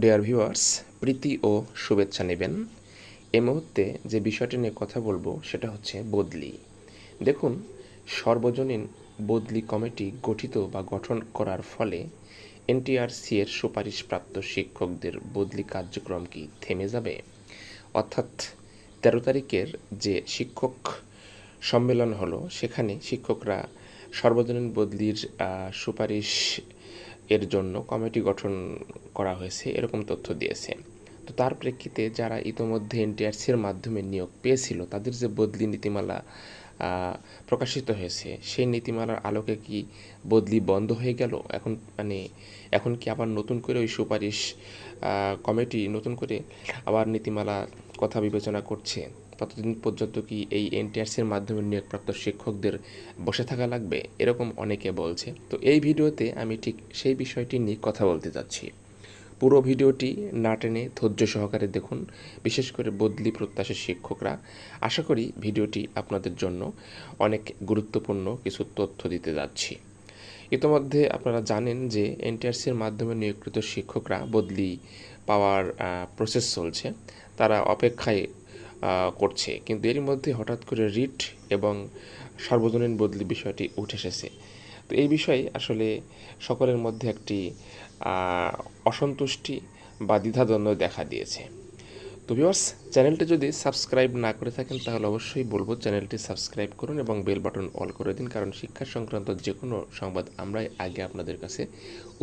Dear viewers প্রীতি ও শুভেচ্ছা নেবেন। এ মুহূর্তে যে বিষয়টি নিয়ে কথা বলব, সেটা হচ্ছে বদলি। দেখুন, সর্বজনীন বদলি কমিটি গঠিত বা গঠন করার ফলে এনটিআরসি এর সুপারিশপ্রাপ্ত শিক্ষকদের বদলি কার্যক্রম কি থেমে যাবে? অর্থাৎ তেরো তারিখের যে শিক্ষক সম্মেলন হলো, সেখানে শিক্ষকরা সর্বজনীন বদলির সুপারিশ এর জন্য কমিটি গঠন করা হয়েছে, এরকম তথ্য দিয়েছে। তো তার প্রেক্ষিতে যারা ইতোমধ্যে এনটিআরসির মাধ্যমে নিয়োগ পেয়েছিল, তাদের যে বদলি নীতিমালা প্রকাশিত হয়েছে, সেই নীতিমালার আলোকে কি বদলি বন্ধ হয়ে গেল? এখন মানে এখন কি আবার নতুন করে ওই সুপারিশ কমিটি নতুন করে আবার নীতিমালা কথা বিবেচনা করছে? ততদিন পর্যন্ত কি এই এনটিআরসির মাধ্যমে নিয়োগপ্রাপ্ত শিক্ষকদের বসে থাকা লাগবে? এরকম অনেকে বলছে। তো এই ভিডিওতে আমি ঠিক সেই বিষয়টি নিয়ে কথা বলতে যাচ্ছি। পুরো ভিডিওটি না টেনে ধৈর্য সহকারে দেখুন, বিশেষ করে বদলি প্রত্যাশী শিক্ষকরা। আশা করি ভিডিওটি আপনাদের জন্য অনেক গুরুত্বপূর্ণ কিছু তথ্য দিতে যাচ্ছি। ইতোমধ্যে আপনারা জানেন যে এনটিআরসির মাধ্যমে নিয়োগকৃত শিক্ষকরা বদলি পাওয়ার প্রসেস চলছে। তারা অপেক্ষায় করছে। কিন্তু এরই মধ্যে হঠাৎ করে রিট এবং সার্বজনীন বদলি বিষয়টি উঠে এসেছে। তো এই বিষয়ে আসলে সকলের মধ্যে একটি অসন্তুষ্টি বা দ্বিধাদ্বন্দ্ব দেখা দিয়েছে। তো ভিউয়ার্স চ্যানেলটি যদি সাবস্ক্রাইব না করে থাকেন, তাহলে অবশ্যই বলব চ্যানেলটি সাবস্ক্রাইব করুন এবং বেল বাটন অল করে দিন। কারণ শিক্ষা সংক্রান্ত যে কোনো সংবাদ আমরাই আগে আপনাদের কাছে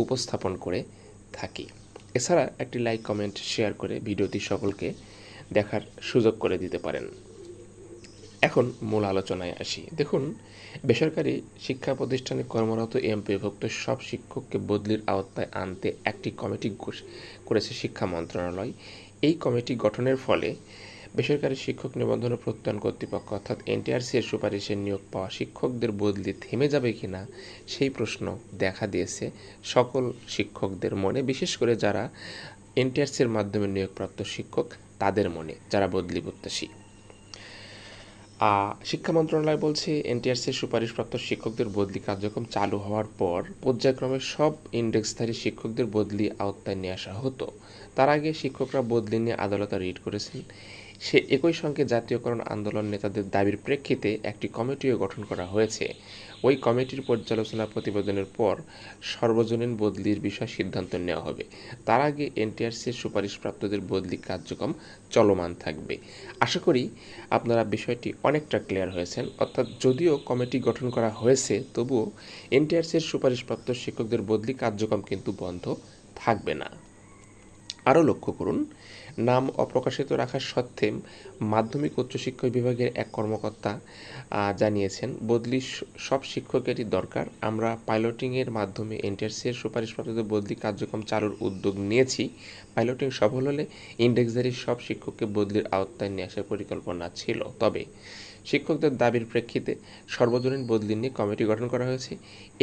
উপস্থাপন করে থাকি। এছাড়া একটি লাইক কমেন্ট শেয়ার করে ভিডিওটি সকলকে দেখার সুযোগ করে দিতে পারেন। এখন মূল আলোচনায় আসি। দেখুন, বেসরকারি শিক্ষা প্রতিষ্ঠানে কর্মরত এমপিভুক্ত সব শিক্ষককে বদলির আওতায় আনতে একটি কমিটি করেছে শিক্ষা মন্ত্রণালয়। এই কমিটি গঠনের ফলে বেসরকারি শিক্ষক নিবন্ধন প্রত্যয়ন কর্তৃপক্ষ অর্থাৎ এনটিআরসি এর সুপারিশে নিয়োগ পাওয়া শিক্ষকদের বদলি থেমে যাবে কিনা সেই প্রশ্ন দেখা দিয়েছে সকল শিক্ষকদের মনে, বিশেষ করে যারা এনটিআরসির মাধ্যমে নিয়োগপ্রাপ্ত শিক্ষক। তাদের মনে, যারা বদলি প্রত্যাশী। শিক্ষা মন্ত্রণালয় বলছে এনটিআরসির সুপারিশপ্রাপ্ত শিক্ষকদের বদলি কার্যক্রম চালু হওয়ার পর পর্যায়ক্রমে সব ইন্ডেক্সধারী শিক্ষকদের বদলি আওতায় নিয়ে আসা হতো। তার আগে শিক্ষকরা বদলি নিয়ে আদালতে রিট করেছেন। সে একই সঙ্গে জাতীয়করণ আন্দোলন নেতাদের দাবির প্রেক্ষিতে একটি কমিটিও গঠন করা হয়েছে। ওই কমিটির পর্যালোচনা প্রতিবেদনের পর সর্বজনীন বদলির বিষয়ে সিদ্ধান্ত নেওয়া হবে। তার আগে এনটিআরসির সুপারিশপ্রাপ্তদের বদলি কার্যক্রম চলমান থাকবে। আশা করি আপনারা বিষয়টি অনেকটা ক্লিয়ার হয়েছেন। অর্থাৎ যদিও কমিটি গঠন করা হয়েছে, তবুও এনটিআরসির সুপারিশপ্রাপ্ত শিক্ষকদের বদলি কার্যক্রম কিন্তু বন্ধ থাকবে না। আরও লক্ষ্য করুন নাম অপ্রকাশিত রাখার সত্ত্বে মাধ্যমিক উচ্চশিক্ষা বিভাগের এক কর্মকর্তা জানিয়েছেন, বদলি সব শিক্ষকেরই দরকার। আমরা পাইলটিংয়ের মাধ্যমে এনটিআরসি এর সুপারিশপ্রাপ্তদের বদলি কার্যক্রম চালুর উদ্যোগ নিয়েছি। পাইলটিং সফল হলে ইন্ডেক্সধারী সব শিক্ষককে বদলির আওতায় নিয়ে আসার পরিকল্পনা ছিল। তবে শিক্ষকদের দাবির প্রেক্ষিতে সর্বজনীন বদলি নিয়ে কমিটি গঠন করা হয়েছে।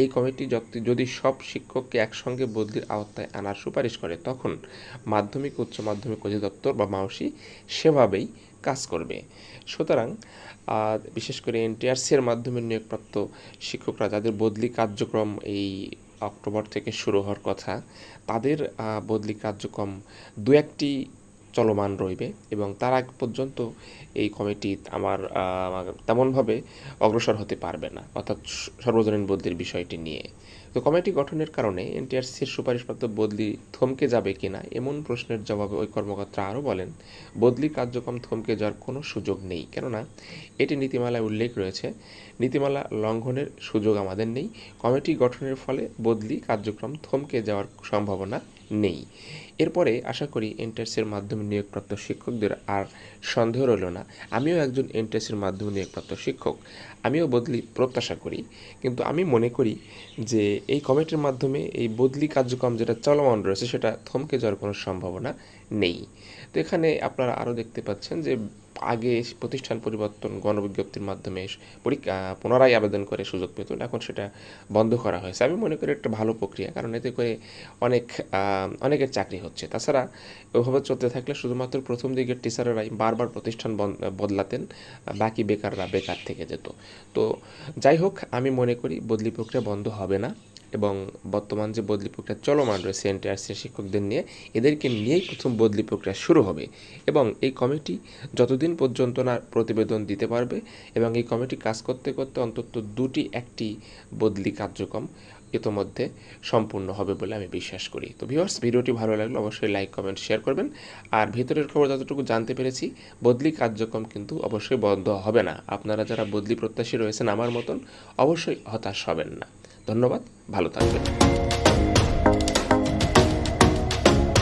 এই কমিটি যদি সব শিক্ষককে একসঙ্গে বদলির আওতায় আনার সুপারিশ করে, তখন মাধ্যমিক, উচ্চ মাধ্যমিক, অধিদপ্তর বা মাউসি সেভাবেই কাজ করবে। সুতরাং বিশেষ করে এনটিআরসির মাধ্যমে নিয়োগপ্রাপ্ত শিক্ষকরা যাদের বদলি কার্যক্রম এই অক্টোবর থেকে শুরু হওয়ার কথা, তাদের বদলি কার্যক্রম দু একটি চলমান রইবে এবং তার আগ পর্যন্ত এই কমিটি আমার তেমনভাবে অগ্রসর হতে পারবে না, অর্থাৎ সর্বজনীন বদলির বিষয়টি নিয়ে। তো কমিটি গঠনের কারণে এনটিআরসির সুপারিশপ্রাপ্ত বদলি থমকে যাবে কিনা এমন প্রশ্নের জবাবে ওই কর্মকর্তা আরও বলেন, বদলি কার্যক্রম থমকে যাওয়ার কোনো সুযোগ নেই, কেননা এটি নীতিমালায় উল্লেখ রয়েছে, নীতিমালা লঙ্ঘনের সুযোগ আমাদের নেই, কমিটি গঠনের ফলে বদলি কার্যক্রম থমকে যাওয়ার সম্ভাবনা নেই। এরপরে আশা করি এনটিএসের মাধ্যমে নিয়োগপ্রাপ্ত শিক্ষকদের আর সন্দেহ রইল না। আমিও একজন এনটিএসের মাধ্যমে নিয়োগপ্রাপ্ত শিক্ষক। আমিও বদলি প্রত্যাশা করি। কিন্তু আমি মনে করি যে এই কমিটির মাধ্যমে এই বদলি কার্যক্রম যেটা চলমান রয়েছে সেটা থমকে যাওয়ার কোনো সম্ভাবনা নেই। তো এখানে আপনারা আরও দেখতে পাচ্ছেন যে আগে প্রতিষ্ঠান পরিবর্তন, গণবিজ্ঞপ্তির মাধ্যমে পরীক্ষা পুনরায় আবেদন করে সুযোগ পেত। এখন সেটা বন্ধ করা হয়েছে। আমি মনে করি একটা ভালো প্রক্রিয়া, কারণ এতে করে অনেক অনেকের চাকরি হচ্ছে। তাছাড়া ওইভাবে চলতে থাকলে শুধুমাত্র প্রথম দিকের টিচারেরাই বারবার প্রতিষ্ঠান বদলাতেন বাকি বেকাররা বেকার থেকে যেত। তো যাই হোক, আমি মনে করি বদলি প্রক্রিয়া বন্ধ হবে না। এবং বর্তমান যে বদলি প্রক্রিয়া চলমান রয়েছে এনটিআরসি শিক্ষকদের নিয়ে, এদেরকে নিয়েই প্রথম বদলি প্রক্রিয়া শুরু হবে এবং এই কমিটি যতদিন পর্যন্ত না প্রতিবেদন দিতে পারবে এবং এই কমিটি কাজ করতে করতে অন্তত দুটি একটি বদলি কার্যক্রম ইতোমধ্যে সম্পূর্ণ হবে বলে আমি বিশ্বাস করি। তো ভিউয়ার্স ভিডিওটি ভালো লাগলে অবশ্যই লাইক কমেন্ট শেয়ার করবেন। আর ভিতরের খবর যতটুকু জানতে পেরেছি, বদলি কার্যক্রম কিন্তু অবশ্যই বন্ধ হবে না। আপনারা যারা বদলি প্রত্যাশী রয়েছেন আমার মতন, অবশ্যই হতাশ হবেন না। ধন্যবাদ, ভালো থাকবেন।